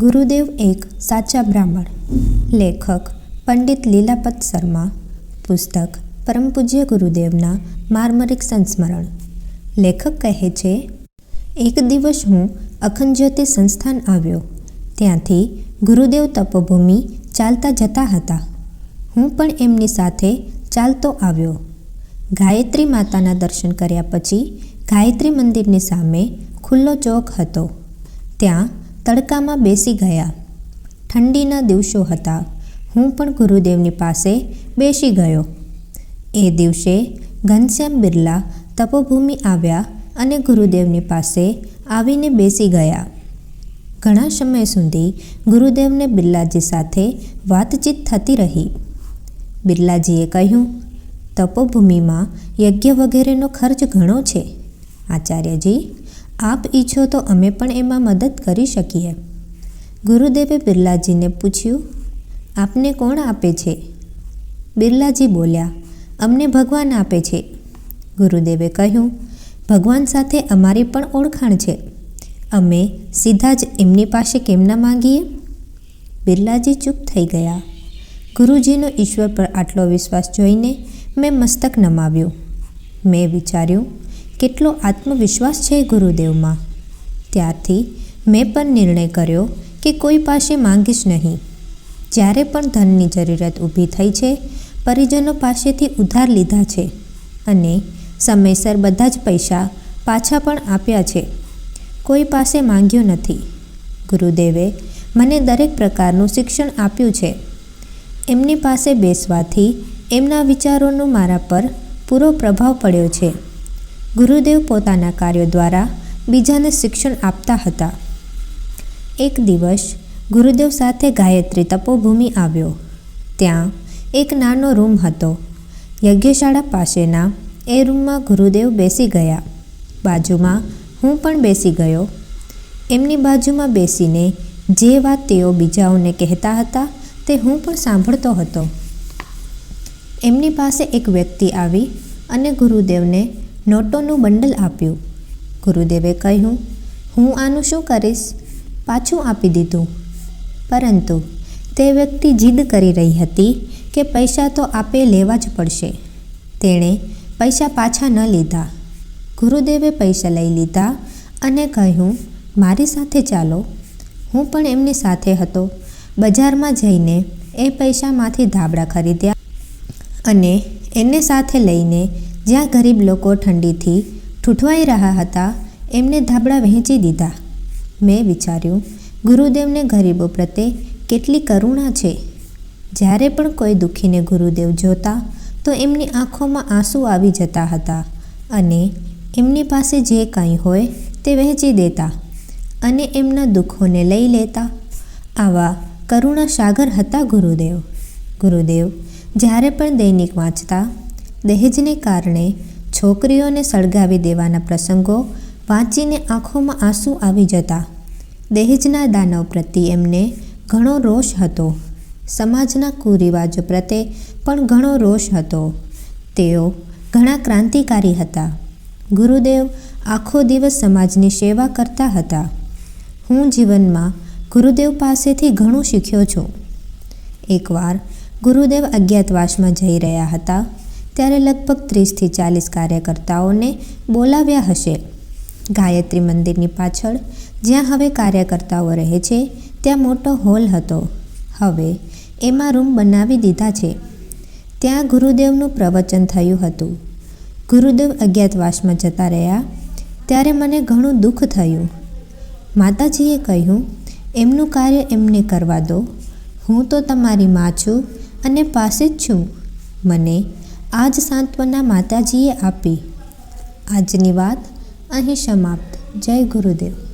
ગુરુદેવ એક સાચા બ્રાહ્મણ, લેખક, પંડિત લીલાપત શર્મા, પુસ્તક, પરમ પૂજ્ય ગુરુદેવના માર્મરિક સંસ્મરણ. લેખક કહે છે, એક દિવસ હું અખંડ જ્યોતિ સંસ્થાન આવ્યો. ત્યાંથી ગુરુદેવ તપોભૂમિ ચાલતા જતા હતા. હું પણ એમની સાથે ચાલતો આવ્યો. ગાયત્રી માતાના દર્શન કર્યા પછી ગાયત્રી મંદિરની સામે ખુલ્લો ચોક હતો. ત્યાં તડકામાં બેસી ગયા. ઠંડીના દિવસો હતા. હું પણ ગુરુદેવની પાસે બેસી ગયો. એ દિવસે ઘનશ્યામ બિરલા તપોભૂમિ આવ્યા અને ગુરુદેવની પાસે આવીને બેસી ગયા. ઘણા સમય સુધી ગુરુદેવને બિરલાજી સાથે વાતચીત થતી રહી. બિરલાજીએ કહ્યું, તપોભૂમિમાં યજ્ઞ વગેરેનો ખર્ચ ઘણો છે. આચાર્યજી આપ ઈચ્છો તો અમે પણ એમાં મદદ કરી શકીએ. ગુરુદેવે બિરલાજીને પૂછ્યું, આપને કોણ આપે છે? બિરલાજી બોલ્યા, અમને ભગવાન આપે છે. ગુરુદેવે કહ્યું, ભગવાન સાથે અમારી પણ ઓળખાણ છે. અમે સીધા જ એમની પાસે કેમ ના માંગીએ? બિરલાજી ચૂપ થઈ ગયા. ગુરુજીનો ઈશ્વર પર આટલો વિશ્વાસ જોઈને મેં મસ્તક નમાવ્યું. મેં વિચાર્યું કેટલો આત્મવિશ્વાસ છે ગુરુદેવમાં? ત્યારથી મેં પણ નિર્ણય કર્યો કે કોઈ પાસે માંગીશ નહીં. જ્યારે પણ ધનની જરૂરિયાત ઊભી થઈ છે, પરિજનો પાસેથી ઉધાર લીધા છે અને સમયસર બધા જ પૈસા પાછા પણ આપ્યા છે. કોઈ પાસે માંગ્યો નથી. ગુરુદેવે મને દરેક પ્રકારનું શિક્ષણ આપ્યું છે. એમની પાસે બેસવાથી એમના વિચારોનો મારા પર પૂરો પ્રભાવ પડ્યો છે. ગુરુદેવ પોતાના કાર્યો દ્વારા બીજાને શિક્ષણ આપતા હતા. એક દિવસ ગુરુદેવ સાથે ગાયત્રી તપોભૂમિ આવ્યો. ત્યાં એક નાનો રૂમ હતો. યજ્ઞશાળા પાસેના એ રૂમમાં ગુરુદેવ બેસી ગયા. બાજુમાં હું પણ બેસી ગયો. એમની બાજુમાં બેસીને જે વાત તેઓ બીજાઓને કહેતા હતા તે હું પણ સાંભળતો હતો. એમની પાસે એક વ્યક્તિ આવી અને ગુરુદેવને નોટોનું બંડલ આપ્યું. ગુરુદેવે કહ્યું, હું આનું શું કરીશ? પાછું આપી દીધું. પરંતુ તે વ્યક્તિ જીદ કરી રહી હતી કે પૈસા તો આપે લેવા જ પડશે. તેણે પૈસા પાછા ન લીધા. ગુરુદેવે પૈસા લઈ લીધા અને કહ્યું, મારી સાથે ચાલો. હું પણ એમની સાથે હતો. બજારમાં જઈને એ પૈસામાંથી ધાબળા ખરીદ્યા અને એને સાથે લઈને જ્યાં ગરીબ લોકો ઠંડીથી ઠૂઠવાઈ રહ્યા હતા, એમને ધાબળા વહેંચી દીધા. મેં વિચાર્યું, ગુરુદેવને ગરીબો પ્રત્યે કેટલી કરુણા છે. જ્યારે પણ કોઈ દુઃખીને ગુરુદેવ જોતા, તો એમની આંખોમાં આંસુ આવી જતા હતા અને એમની પાસે જે કાંઈ હોય તે વહેંચી દેતા અને એમના દુઃખોને લઈ લેતા. આવા કરુણા સાગર હતા ગુરુદેવ. ગુરુદેવ જ્યારે પણ દૈનિક વાંચતા દહેજને કારણે છોકરીઓને સળગાવી દેવાના પ્રસંગો વાંચીને આંખોમાં આંસુ આવી જતા. દહેજના દાનવ પ્રત્યે એમને ઘણો રોષ હતો. સમાજના કુરિવાજો પ્રત્યે પણ ઘણો રોષ હતો. તેઓ ઘણા ક્રાંતિકારી હતા. ગુરુદેવ આખો દિવસ સમાજની સેવા કરતા હતા. હું જીવનમાં ગુરુદેવ પાસેથી ઘણું શીખ્યો છું. એકવાર ગુરુદેવ અજ્ઞાતવાસમાં જઈ રહ્યા હતા. ત્યારે લગભગ ત્રીસથી ચાલીસ કાર્યકર્તાઓને બોલાવ્યા હશે. ગાયત્રી મંદિરની પાછળ, જ્યાં હવે કાર્યકર્તાઓ રહે છે, ત્યાં મોટો હોલ હતો. હવે એમાં રૂમ બનાવી દીધા છે. ત્યાં ગુરુદેવનું પ્રવચન થયું હતું. ગુરુદેવ અજ્ઞાતવાસમાં જતા રહ્યા, ત્યારે મને ઘણું દુઃખ થયું. માતાજીએ કહ્યું, એમનું કાર્ય એમને કરવા દો. હું તો તમારી મા છું અને પાસે જ છું. મને આ જ સાંત્વના માતાજીએ આપી. આજની વાત અહીં સમાપ્ત. જય ગુરુદેવ.